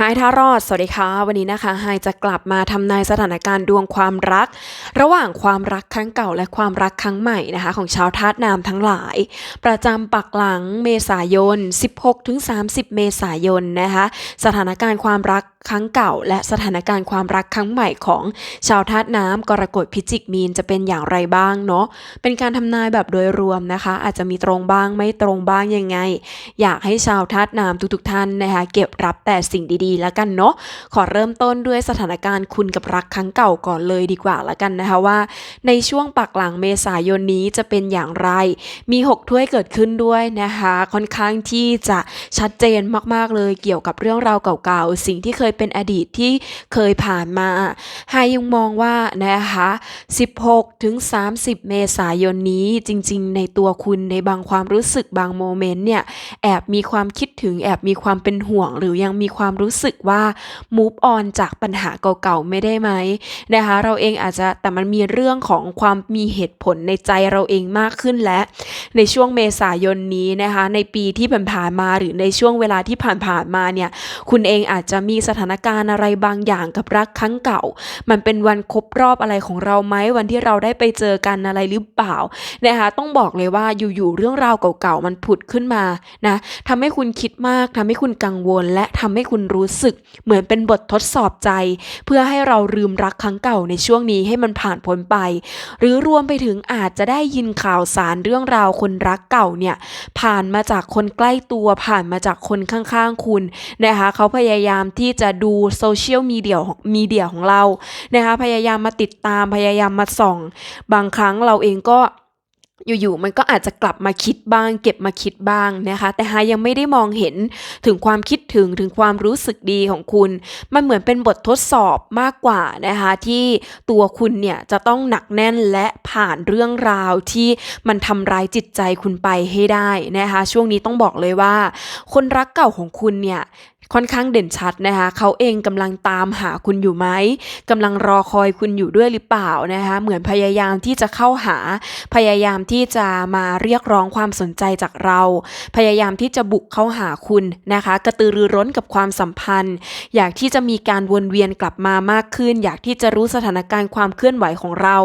ไฮทารอด สวัสดีค่ะ วันนี้นะคะไฮจะกลับมาทำนายสถานการณ์ดวงความรัก ระหว่างความรักครั้งเก่าและความรักครั้งใหม่นะคะ ของชาวธาตุน้ำทั้งหลาย ประจำปักหลังเมษายน 16-30 เมษายนนะคะ สถานการณ์ความรักครั้งเก่า และสถานการณ์ความรักครั้งใหม่ของชาวธาตุน้ำกรกฎพิจิกมีนจะเป็นอย่างไรบ้างเนาะเป็นการทำนายแบบโดยรวมนะคะ อาจจะมีตรงบ้างไม่ตรงบ้างยังไง อยากให้ชาวธาตุน้ำทุกๆท่านนะคะ เก็บรับแต่สิ่งดีๆ แล้วกันเนาะขอเริ่มต้นด้วยสถานการณ์คุณกับรักครั้งเก่าก่อนเลยดีกว่าแล้วกันนะคะว่า ในช่วงปักหลังเมษายนนี้จะเป็นอย่างไร มี 6 ถ้วยเกิดขึ้นด้วยนะคะ ค่อนข้างที่จะชัดเจนมากๆเลยเกี่ยวกับเรื่องราวเก่าๆ สิ่งที่เคยเป็นอดีตที่เคยผ่านมาไฮยังมองว่านะคะ 16 ถึง 30 เมษายนนี้จริงๆ ในตัวคุณในบางความรู้สึกบางโมเมนต์เนี่ย แอบมีความคิดถึงแอบมีความเป็นห่วง หรือยังมีความรู้สึกว่า move on จากปัญหาเก่าๆ ไม่ได้ไหมนะคะ เราเองอาจจะแต่มันมีเรื่องของความมีเหตุผลในใจเราเองมากขึ้นและ ในช่วงเมษายนนี้นะคะ ในปีที่ผ่านๆมาหรือในช่วงเวลาที่ผ่านๆมาเนี่ย คุณเองอาจจะมีสถานการณ์อะไรบางอย่างกับรักครั้งเก่า มันเป็นวันครบรอบอะไรของเราไหมวันที่เราได้ไปเจอกันอะไรหรือเปล่านะคะต้องบอกเลยว่าอยู่ๆเรื่องราวเก่าๆมันผุดขึ้นมานะทำให้คุณคิดมากทำให้คุณกังวล และทำให้คุณรู้สึกเหมือนเป็นบททดสอบใจ เพื่อให้เราลืมรักครั้งเก่าในช่วงนี้ให้มันผ่านพ้นไป หรือรวมไปถึงอาจจะได้ยินข่าวสารเรื่องราวคนรักเก่าเนี่ยผ่านมาจากคนใกล้ตัวผ่านมาจากคนข้างๆคุณนะคะเขาพยายามที่จะดูโซเชียลมีเดียมีเดียของเรานะคะพยายามมาติดตามพยายามมาส่อง บางครั้งเราเองก็อยู่ๆมันก็อาจจะกลับมาคิดบ้าง เก็บมาคิดบ้างนะคะ แต่ฮายังไม่ได้มองเห็นถึงความคิดถึงถึงความรู้สึกดีของคุณ มันเหมือนเป็นบททดสอบมากกว่านะคะที่ตัวคุณเนี่ยจะต้องหนักแน่นและผ่านเรื่องราวที่มันทำร้ายจิตใจคุณไปให้ได้นะคะ ช่วงนี้ต้องบอกเลยว่า คนรักเก่าของคุณเนี่ย ค่อนข้างเด่นชัดนะคะเขาเองกำลังตามหาคุณอยู่ไหมกำลังรอคอยคุณอยู่ด้วยหรือเปล่านะคะเหมือนพยายามที่จะเข้าหาพยายามที่จะมาเรียกร้องความสนใจจากเรา พยายามที่จะบุกเข้าหาคุณนะคะ กระตือรือร้นกับความสัมพันธ์ อยากที่จะมีการวนเวียนกลับมามากขึ้น อยากที่จะรู้สถานการณ์ความเคลื่อนไหวของเรา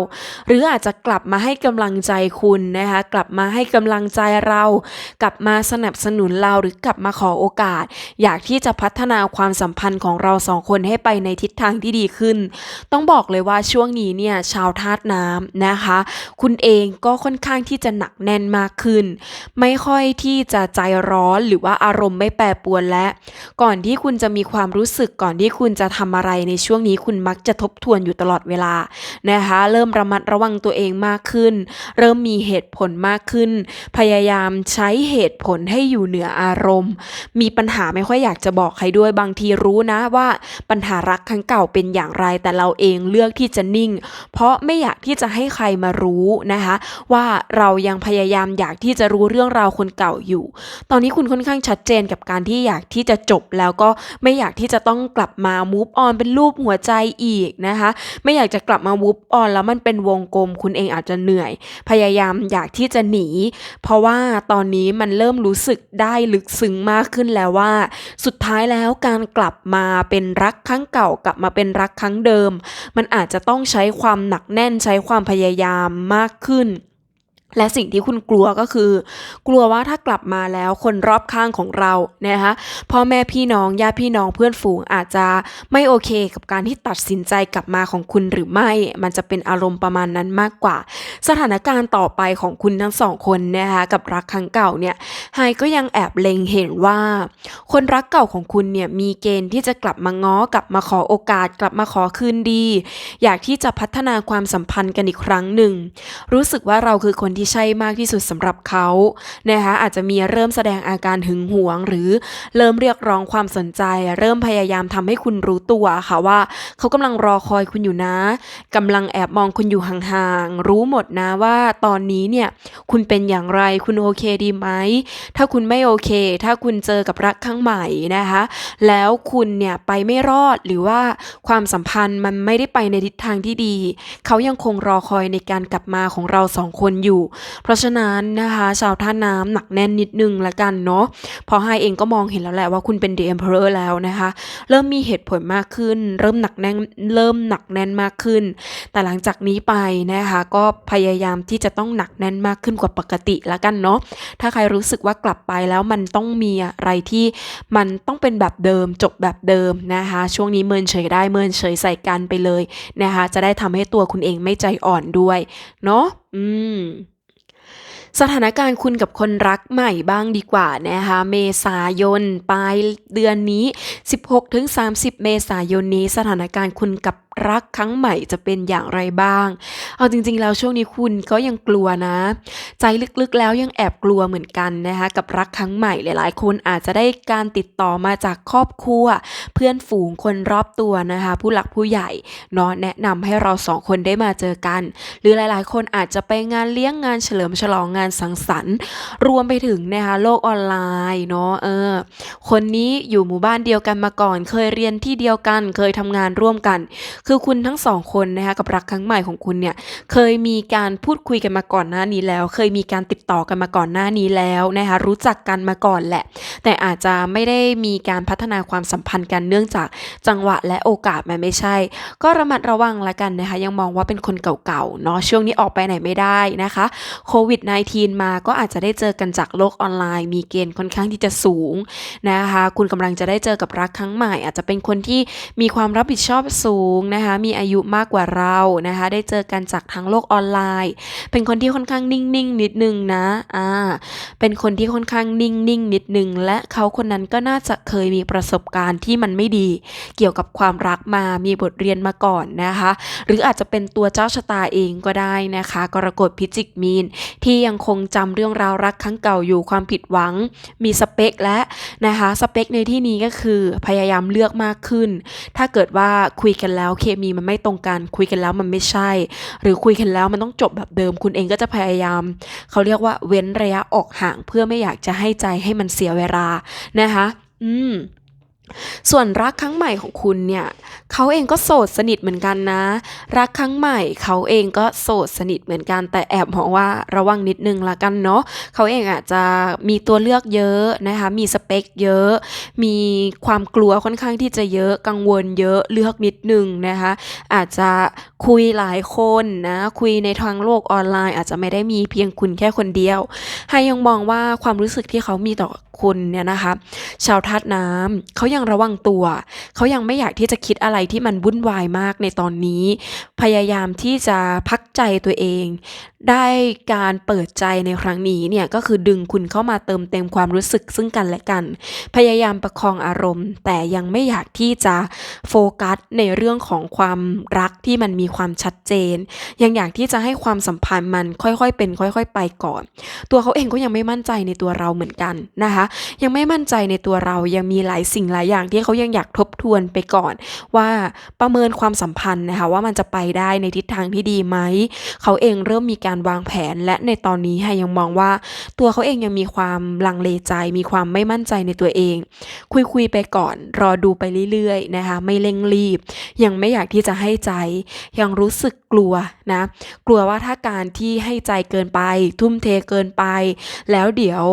หรืออาจจะกลับมาให้กำลังใจคุณนะคะกลับมาให้กำลังใจเรา กลับมาสนับสนุนเราหรือกลับมาขอโอกาส อยากที่จะพัฒนาความสัมพันธ์ของเราสองคนให้ไปในทิศทางที่ดีขึ้น ต้องบอกเลยว่าช่วงนี้เนี่ยชาวธาตุน้ำนะคะ คุณเองก็ค่อนข้างที่จะหนักแน่นมากขึ้น ไม่ค่อยที่จะใจร้อนหรือว่าอารมณ์ไม่แปรปรวนและ ก่อนที่คุณจะมีความรู้สึกก่อนที่คุณจะทำอะไรในช่วงนี้คุณมักจะทบทวนอยู่ตลอดเวลานะคะ เริ่มระมัดระวังตัวเองมากขึ้น เริ่มมีเหตุผลมากขึ้น พยายามใช้เหตุผลให้อยู่เหนืออารมณ์ มีปัญหาไม่ค่อยอยากจะบอกอกใครด้วยบางทีรู้นะว่าปัญหารักครั้งเก่าเป็นอย่างไร แต่เราเองเลือกที่จะนิ่ง เพราะไม่อยากที่จะให้ใครมารู้นะคะ ว่าเรายังพยายามอยากที่จะรู้เรื่องราวคนเก่าอยู่ ตอนนี้คุณค่อนข้างชัดเจนกับการที่อยากที่จะจบแล้วก็ไม่อยากที่จะต้องกลับมา move on เป็นรูปหัวใจอีกนะคะ ไม่อยากจะกลับมา move on แล้วมันเป็นวงกลม คุณเองอาจจะเหนื่อย พยายามอยากที่จะหนี เพราะว่าตอนนี้มันเริ่มรู้สึกได้ลึกซึ้งมากขึ้นแล้วว่า สุดท้ายแล้วการกลับมาเป็นรักครั้งเก่ากลับมาเป็นรักครั้งเดิม มันอาจจะต้องใช้ความหนักแน่นใช้ความพยายามมากขึ้น และสิ่งที่คุณกลัวก็คือ กลัวว่าถ้ากลับมาแล้วคนรอบข้างของเรานะคะพ่อแม่พี่น้องญาติพี่น้องเพื่อนฝูงอาจจะไม่โอเคกับการที่ตัดสินใจกลับมาของคุณหรือไม่ มันจะเป็นอารมณ์ประมาณนั้นมากกว่า สถานการณ์ต่อไปของคุณทั้งสองคนนะคะกับรักครั้งเก่าเนี่ยไฮก็ยังแอบเล็งเห็นว่า คนรักเก่าของคุณเนี่ยมีเกณฑ์ที่จะกลับมาง้อกลับมาขอโอกาส กลับมาขอคืนดี อยากที่จะพัฒนาความสัมพันธ์กันอีกครั้งหนึ่งรู้สึกว่าเราคือคนที่ใช่มากที่สุดสำหรับเขานะคะอาจจะมีเริ่มแสดงอาการหึงหวง หรือเริ่มเรียกร้องความสนใจ เริ่มพยายามทำให้คุณรู้ตัวค่ะว่า เขากำลังรอคอยคุณอยู่นะกำลังแอบมองคุณอยู่ห่างๆรู้หมดนะว่าตอนนี้เนี่ยคุณเป็นอย่างไรคุณโอเคดีไหมถ้าคุณไม่โอเค ถ้าคุณเจอกับรักครั้งใหม่นะคะ แล้วคุณเนี่ยไปไม่รอดหรือว่าความสัมพันธ์มันไม่ได้ไปในทิศทางที่ดี เขายังคงรอคอยในการกลับมาของเราสองคนอยู่เพราะฉะนั้นนะคะชาวท่าน้ำหนักแน่นนิดนึงละกันเนาะเพราะไฮเองก็มองเห็นแล้วแหละว่าคุณเป็น The Emperor แล้วนะคะ เริ่มมีเหตุผลมากขึ้น เริ่มหนักแน่นเริ่มหนักแน่นมากขึ้น แต่หลังจากนี้ไปนะคะก็พยายามที่จะต้องหนักแน่นมากขึ้นกว่าปกติละกันเนาะถ้าใครรู้สึกว่ากลับไปแล้วมันต้องมีอะไรที่มันต้องเป็นแบบเดิมจบแบบเดิมนะคะช่วงนี้เมินเฉยได้เมินเฉยใส่กันไปเลยนะคะจะได้ทำให้ตัวคุณเองไม่ใจอ่อนด้วย เนาะอืม สถานการณ์คุณกับคนรักใหม่บ้างดีกว่านะคะเมษายนปลายเดือนนี้ 16-30 เมษายนนี้ สถานการณ์คุณกับ รักครั้งใหม่จะเป็นอย่างไรบ้าง เอาจริงๆแล้วช่วงนี้คุณก็ยังกลัวนะ ใจลึกๆแล้วยังแอบกลัวเหมือนกันนะคะกับรักครั้งใหม่หลายๆ คนอาจจะได้การติดต่อมาจากครอบครัว เพื่อนฝูงคนรอบตัวนะคะ ผู้หลักผู้ใหญ่เนาะแนะนำให้เราสองคนได้มาเจอกัน หรือหลายๆ คนอาจจะไปงานเลี้ยงงานเฉลิมฉลองงานสังสรรค์ รวมไปถึงนะคะโลกออนไลน์เนาะเออคนนี้อยู่หมู่บ้านเดียวกันมาก่อน เคยเรียนที่เดียวกัน เคยทำงานร่วมกันคือคุณทั้งสองคนนะคะกับรักครั้งใหม่ของคุณเนี่ยเคยมีการพูดคุยกันมาก่อนหน้านี้แล้ว เคยมีการติดต่อกันมาก่อนหน้านี้แล้วนะคะรู้จักกันมาก่อนแหละ แต่อาจจะไม่ได้มีการพัฒนาความสัมพันธ์กันเนื่องจากจังหวะและโอกาสมันไม่ใช่ ก็ระมัดระวังละกันนะคะยังมองว่าเป็นคนเก่าๆเนาะช่วงนี้ออกไปไหนไม่ได้นะคะโควิด -19 มาก็อาจจะได้เจอกันจากโลกออนไลน์ มีเกณฑ์ค่อนข้างที่จะสูงนะคะคุณกำลังจะได้เจอกับรักครั้งใหม่ อาจจะเป็นคนที่มีความรับผิดชอบสูงนะคะมีอายุมากกว่าเรานะคะได้เจอกันจากทางโลกออนไลน์ เป็นคนที่ค่อนข้างนิ่งๆนิดนึงนะอ่าเป็นคนที่ค่อนข้างนิ่งๆนิดนึง และเขาคนนั้นก็น่าจะเคยมีประสบการณ์ที่มันไม่ดี เกี่ยวกับความรักมามีบทเรียนมาก่อนนะคะ หรืออาจจะเป็นตัวเจ้าชะตาเองก็ได้นะคะ กรกฎพิจิกมีน ที่ยังคงจำเรื่องราวรักครั้งเก่าอยู่ความผิดหวัง มีสเปคและนะคะสเปคในที่นี้ก็คือพยายามเลือกมากขึ้น ถ้าเกิดว่าคุยกันแล้วเคมีมันไม่ตรงกันคุยกันแล้วมันไม่ใช่ หรือคุยกันแล้วมันต้องจบแบบเดิม คุณเองก็จะพยายาม เขาเรียกว่าเว้นระยะออกห่างเพื่อไม่อยากจะให้ใจให้มันเสียเวลานะคะ อืมส่วนรักครั้งใหม่ของคุณเนี่ยเขาเองก็โสดสนิทเหมือนกันนะ รักครั้งใหม่เขาเองก็โสดสนิทเหมือนกัน แต่แอบมองว่าระวังนิดนึงละกันเนาะเขาเองอาจจะมีตัวเลือกเยอะนะคะมีสเปคเยอะ มีความกลัวค่อนข้างที่จะเยอะกังวลเยอะเลือกนิดนึงนะคะอาจจะคุยหลายคนนะคุยในทางโลกออนไลน์ อาจจะไม่ได้มีเพียงคุณแค่คนเดียวให้ยังมองว่าความรู้สึกที่เขามีต่อคุณเนี่ยนะคะชาวธาตุน้ำเขายังระวังตัว เขายังไม่อยากที่จะคิดอะไรที่มันวุ่นวายมากในตอนนี้ พยายามที่จะพักใจตัวเอง ได้การเปิดใจในครั้งนี้เนี่ยก็คือดึงคุณเข้ามาเติมเต็มความรู้สึกซึ่งกันและกัน พยายามประคองอารมณ์ แต่ยังไม่อยากที่จะโฟกัสในเรื่องของความรักที่มันมีความชัดเจน ยังอยากที่จะให้ความสัมพันธ์มันค่อยๆ เป็น ค่อย ๆ ไปก่อน ตัวเขาเองก็ยังไม่มั่นใจในตัวเราเหมือนกันนะคะ ยังไม่มั่นใจในตัวเรายังมีหลายสิ่งหลายอย่างที่เขายังอยากทบทวนไปก่อน ว่าประเมินความสัมพันธ์นะคะว่ามันจะไปได้ในทิศทางที่ดีไหม เขาเองเริ่มมีการวางแผน และในตอนนี้ค่ะยังมองว่า ตัวเขาเองยังมีความลังเลใจ มีความไม่มั่นใจในตัวเองคุยคุยๆไปก่อน รอดูไปเรื่อยๆนะคะไม่เร่งรีบ ยังไม่อยากที่จะให้ใจ ยังรู้สึกกลัวนะกลัวว่าถ้าการที่ให้ใจเกินไป ทุ่มเทเกินไป แล้วเดี๋ยว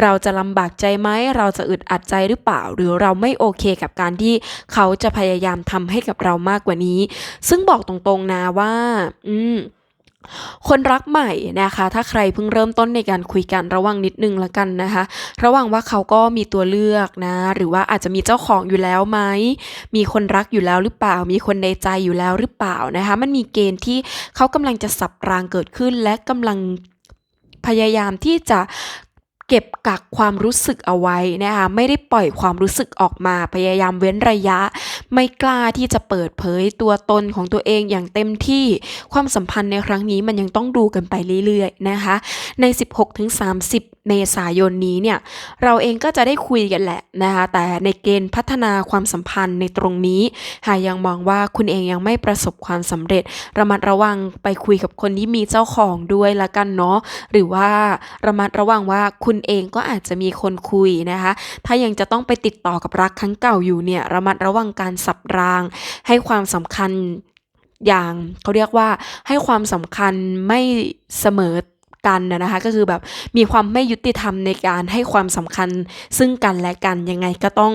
เราจะลำบากใจไหมเราจะอึดอัดใจหรือเปล่า หรือเราไม่โอเคกับการที่เขาจะพยายามทำให้กับเรามากกว่านี้ ซึ่งบอกตรงๆนะว่า อืมคนรักใหม่นะคะ ถ้าใครเพิ่งเริ่มต้นในการคุยกันระวังนิดนึงละกันนะคะ ระวังว่าเขาก็มีตัวเลือกนะ หรือว่าอาจจะมีเจ้าของอยู่แล้วไหม มีคนรักอยู่แล้วหรือเปล่า มีคนในใจอยู่แล้วหรือเปล่านะคะ มันมีเกณฑ์ที่เขากำลังจะสับรางเกิดขึ้น และกำลังพยายามที่จะเก็บกักความรู้สึกเอาไว้นะคะไม่ได้ปล่อยความรู้สึกออกมาพยายามเว้นระยะ ไม่กล้าที่จะเปิดเผยตัวตนของตัวเองอย่างเต็มที่ความสัมพันธ์ในครั้งนี้มันยังต้องดูกันไปเรื่อยๆนะคะ ใน 16-30 เมษายนนี้เนี่ย เราเองก็จะได้คุยกันแหละนะคะแต่ในเกณฑ์พัฒนาความสัมพันธ์ในตรงนี้หากยังมองว่าคุณเองยังไม่ประสบความสำเร็จ ระมัดระวังไปคุยกับคนที่มีเจ้าของด้วยละกันเนาะหรือว่าระมัดระวังว่าคุณเองก็อาจจะมีคนคุยนะคะ ถ้ายังจะต้องไปติดต่อกับรักครั้งเก่าอยู่เนี่ยระมัดระวังการสับราง ให้ความสำคัญอย่างเขาเรียกว่าให้ความสำคัญไม่เสมอกันนะนะคะก็คือแบบมีความไม่ยุติธรรมในการให้ความสำคัญซึ่งกันและกันยังไงก็ต้อง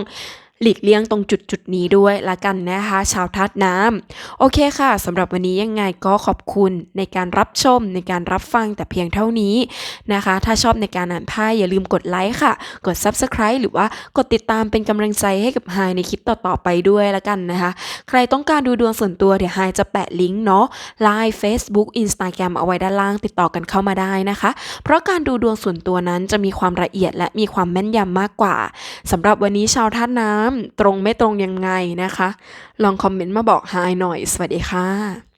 หลีกเลี่ยงตรงจุดจุดนี้ด้วยละกันนะคะ ชาวธาตุน้ำโอเคค่ะสำหรับวันนี้ยังไงก็ขอบคุณในการรับชมในการรับฟังแต่เพียงเท่านี้นะคะ ถ้าชอบในการอ่านไพ่อย่าลืมกดไลค์ค่ะ กด Subscribe หรือว่ากดติดตามเป็นกำลังใจให้กับไฮในคลิปต่อๆไปด้วยละกันนะคะ ใครต้องการดูดวงส่วนตัวเดี๋ยวไฮจะแปะลิงก์เนาะ Line Facebook Instagram เอาไว้ด้านล่างติดต่อกันเข้ามาได้นะคะ เพราะการดูดวงส่วนตัวนั้นจะมีความละเอียดและมีความแม่นยำมากกว่าสำหรับวันนี้ชาวท่าน้ำตรงไม่ตรงยังไงนะคะ ลองคอมเมนต์มาบอกหายหน่อย สวัสดีค่ะ